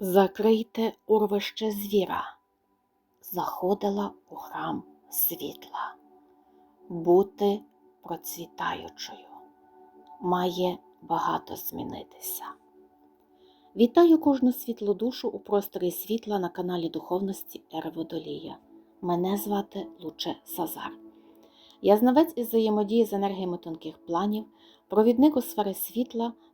Закрийте урвище звіра, заходила у храм світла. Бути процвітаючою має багато змінитися. Вітаю кожну світлу душу у просторі світла на каналі Духовності Ери Водолія. Мене звати Луче Сазар. Я знавець із взаємодії з енергіями тонких планів, провідник у сфери світла,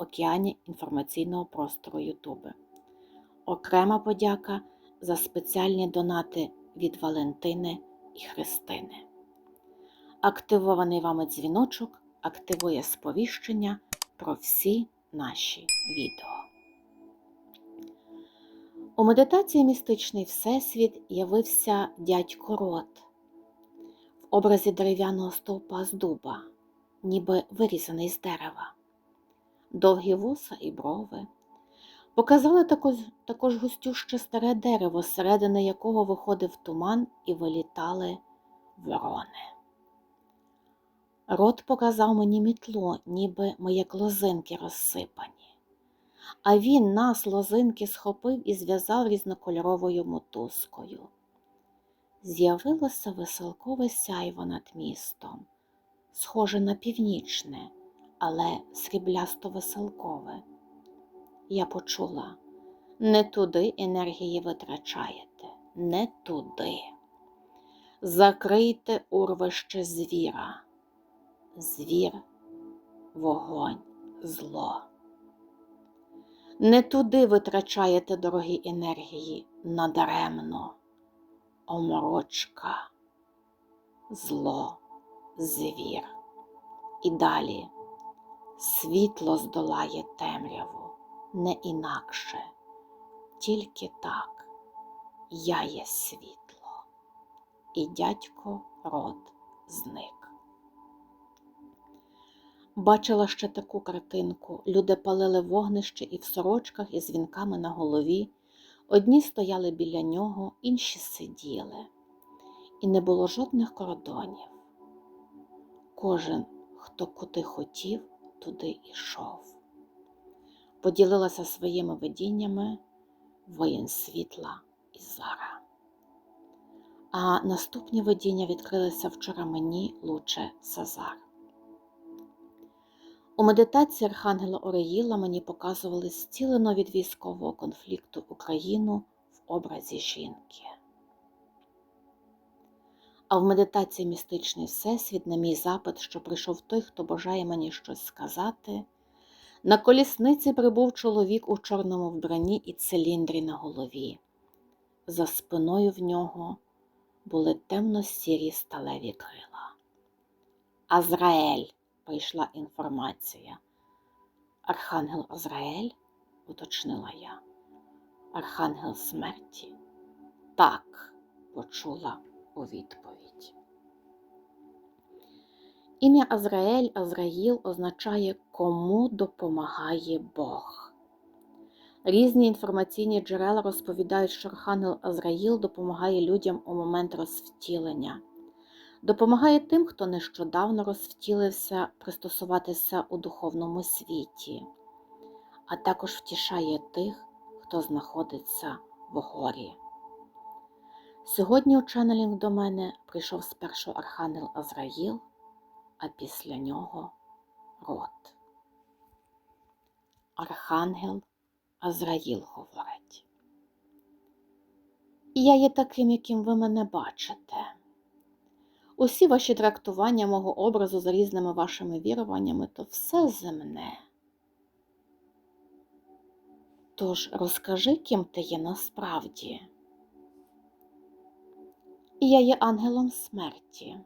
океані інформаційного простору Ютуби. Окрема подяка за спеціальні донати від Валентини і Христини. Активований вами дзвіночок активує сповіщення про всі наші відео. У медитації Містичний Всесвіт явився дядько Рот в образі дерев'яного стовпа з дуба, ніби вирізаний з дерева, довгі вуса і брови. Показали також, також густюще старе дерево, середини якого виходив туман і вилітали ворони. Рот показав мені мітло, ніби ми як лозинки розсипані. А він нас, лозинки, схопив і зв'язав різнокольоровою мотузкою. З'явилося веселкове сяйво над містом, схоже на північне, але сріблясто-веселкове. Я почула, не туди енергії витрачаєте, не туди. Закрийте урвище звіра звір, вогонь, зло. Не туди витрачаєте дорогі енергії надаремно, оморочка, зло, звір. І далі світло здолає темряву, не інакше, тільки так я є світло, і дядько рот зник. Бачила ще таку картинку. Люди палили вогнище і в сорочках, із вінками на голові. Одні стояли біля нього, інші сиділи, і не було жодних кордонів. Кожен, хто куди хотів, туди йшов. Поділилася своїми видіннями воїн світла і зара. А наступні видіння відкрилися вчора мені луче Сазар. У медитації Архангела Ореїла мені показували зцілено від військового конфлікту Україну в образі жінки. А в медитації Містичний Всесвіт на мій запит, що прийшов той, хто бажає мені щось сказати, на колісниці прибув чоловік у чорному вбранні і циліндрі на голові. За спиною в нього були темно-сірі сталеві крила. Азраель! прийшла інформація. Архангел Азраель, уточнила я. Архангел смерті. Так, почула у відповідь. Ім'я Азраель Азраїл означає кому допомагає Бог. Різні інформаційні джерела розповідають, що Архангел Азраїл допомагає людям у момент розвтілення допомагає тим, хто нещодавно розвтілився пристосуватися у духовному світі, а також втішає тих, хто знаходиться в горі. Сьогодні у ченнелінг до мене прийшов спершу Архангел Азраїл, а після нього рот. Архангел Азраїл говорить. Я є таким, яким ви мене бачите. Усі ваші трактування мого образу за різними вашими віруваннями то все земне. Тож розкажи, ким ти є насправді. Я є ангелом смерті.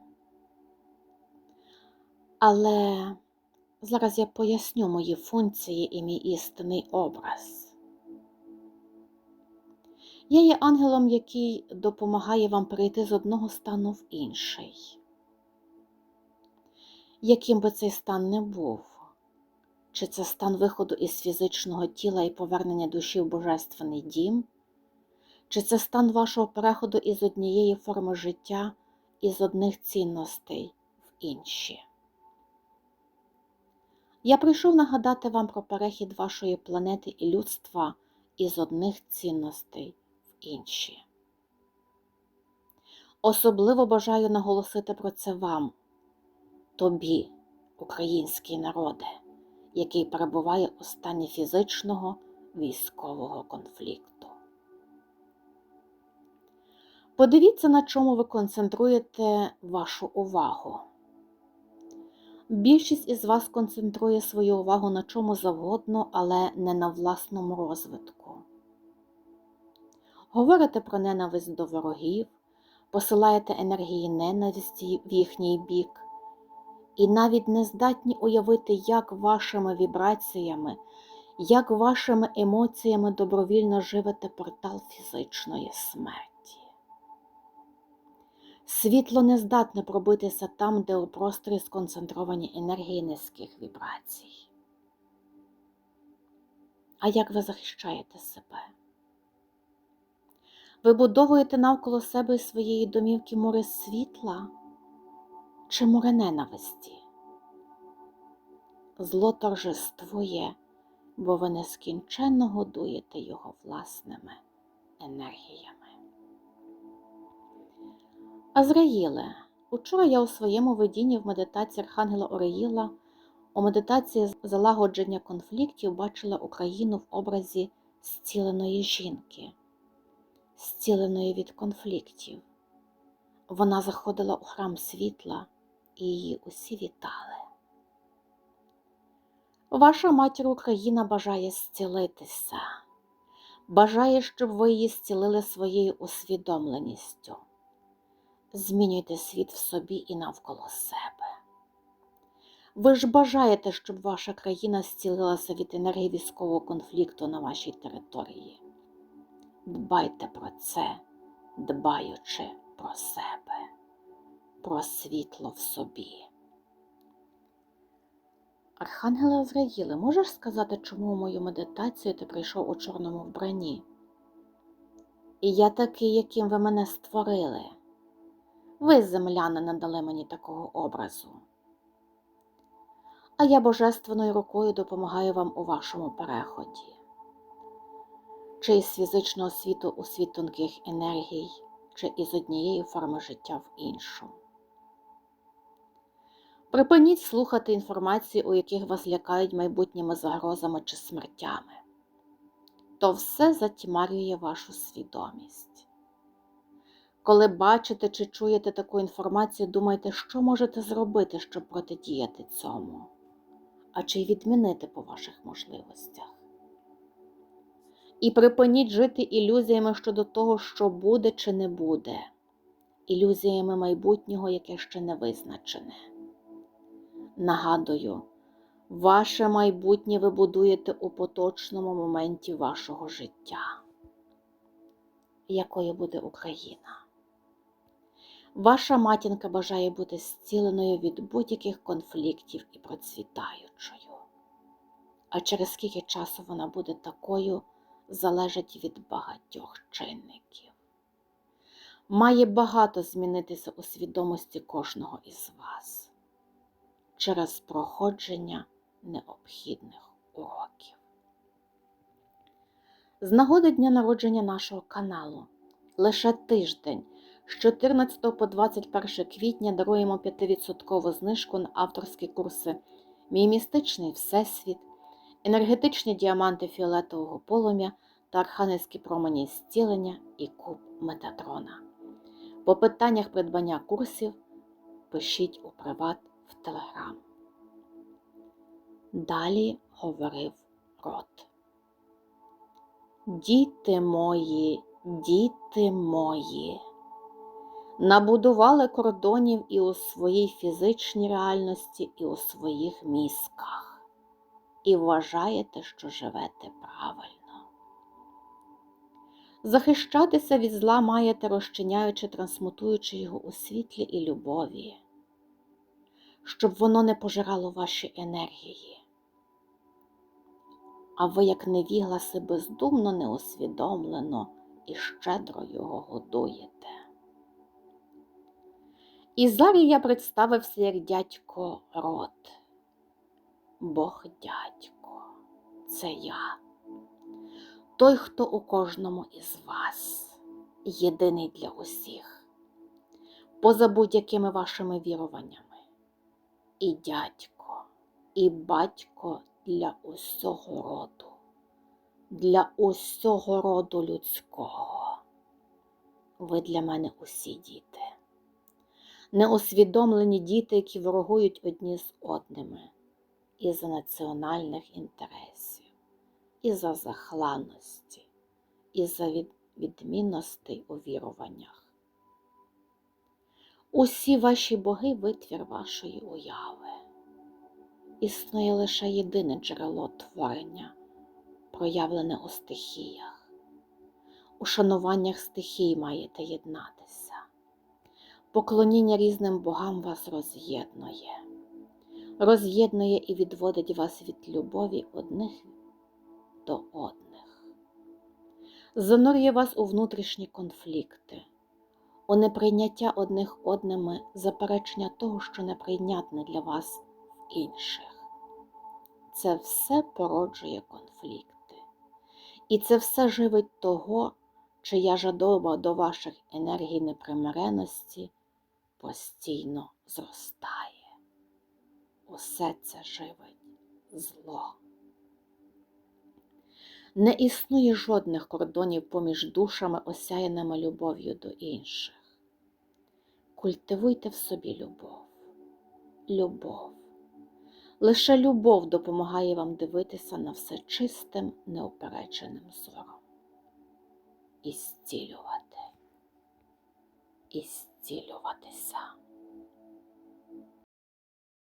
Але зараз я поясню мої функції і мій істинний образ. Я є ангелом, який допомагає вам перейти з одного стану в інший. Яким би цей стан не був, чи це стан виходу із фізичного тіла і повернення душі в божественний дім, чи це стан вашого переходу із однієї форми життя, із одних цінностей в інші. Я прийшов нагадати вам про перехід вашої планети і людства із одних цінностей в інші. Особливо бажаю наголосити про це вам, тобі, український народе, який перебуває у стані фізичного військового конфлікту. Подивіться, на чому ви концентруєте вашу увагу. Більшість із вас концентрує свою увагу на чому завгодно, але не на власному розвитку. Говорите про ненависть до ворогів, посилаєте енергії ненависті в їхній бік, і навіть не здатні уявити, як вашими вібраціями, як вашими емоціями добровільно живете портал фізичної смерті. Світло не здатне пробитися там, де у просторі сконцентровані енергії низьких вібрацій. А як ви захищаєте себе? Ви будовуєте навколо себе і своєї домівки море світла чи море ненависті? Зло торжествує, бо ви нескінченно годуєте його власними енергіями. Азраїле, учора я у своєму видінні в медитації Архангела Ореїла у медитації залагодження конфліктів бачила Україну в образі зціленої жінки, зціленої від конфліктів. Вона заходила у храм світла і її усі вітали. Ваша матір Україна бажає зцілитися, бажає, щоб ви її зцілили своєю усвідомленістю змінюйте світ в собі і навколо себе. Ви ж бажаєте, щоб ваша країна зцілилася від енергії військового конфлікту на вашій території. Дбайте про це, дбаючи про себе, про світло в собі. Архангеле Азраїле, можеш сказати, чому у мою медитацію ти прийшов у чорному вбранні? І я такий, яким ви мене створили. Ви, земляни, надали мені такого образу. А я божественною рукою допомагаю вам у вашому переході, чи із фізичного світу у світ тонких енергій, чи із однієї форми життя в іншу. Припиніть слухати інформації, у яких вас лякають майбутніми загрозами чи смертями. То все затьмарює вашу свідомість. Коли бачите чи чуєте таку інформацію, думайте, що можете зробити, щоб протидіяти цьому, а чи й відмінити по ваших можливостях. І припиніть жити ілюзіями щодо того, що буде чи не буде, ілюзіями майбутнього, яке ще не визначене. Нагадую, ваше майбутнє ви будуєте у поточному моменті вашого життя. Якою буде Україна? Ваша матінка бажає бути зціленою від будь-яких конфліктів і процвітаючою. А через скільки часу вона буде такою, залежить від багатьох чинників. Має багато змінитися у свідомості кожного із вас через проходження необхідних уроків. З нагоди дня народження нашого каналу лише тиждень з 14 по 21 квітня даруємо 5% знижку на авторські курси Мій містичний Всесвіт, енергетичні діаманти фіолетового полум'я та архангельські промені зцілення і куб Метатрона. По питаннях придбання курсів пишіть у приват в Телеграм. Далі говорив рот. Діти мої, діти мої набудували кордонів і у своїй фізичній реальності, і у своїх мізках, і вважаєте, що живете правильно. Захищатися від зла маєте, розчиняючи, трансмутуючи його у світлі і любові, щоб воно не пожирало ваші енергії. А ви, як невігласи, бездумно, неусвідомлено і щедро його годуєте. І зараз я представився як дядько Рот. Бог дядько, це я. Той, хто у кожному із вас, єдиний для усіх, поза будь-якими вашими віруваннями. І дядько, і батько для усього роду, для усього роду людського. Ви для мене усі діти, неосвідомлені діти, які ворогують одні з одними із-за національних інтересів, із-за захланності, із-за від... відмінностей у віруваннях. Усі ваші боги витвір вашої уяви. Існує лише єдине джерело творення, проявлене у стихіях. У шануваннях стихій маєте єднатися. Поклоніння різним богам вас роз'єднує, роз'єднує і відводить вас від любові одних до одних, занурює вас у внутрішні конфлікти, у неприйняття одних одними заперечення того, що неприйнятне для вас інших. Це все породжує конфлікти. І це все живить того, чия жадоба до ваших енергій непримиреності постійно зростає. Усе це живить зло. Не існує жодних кордонів поміж душами, осяяними любов'ю до інших. Культивуйте в собі любов, любов. Лише любов допомагає вам дивитися на все чистим, неопереченим зором. І зцілювати, і зцілюватися.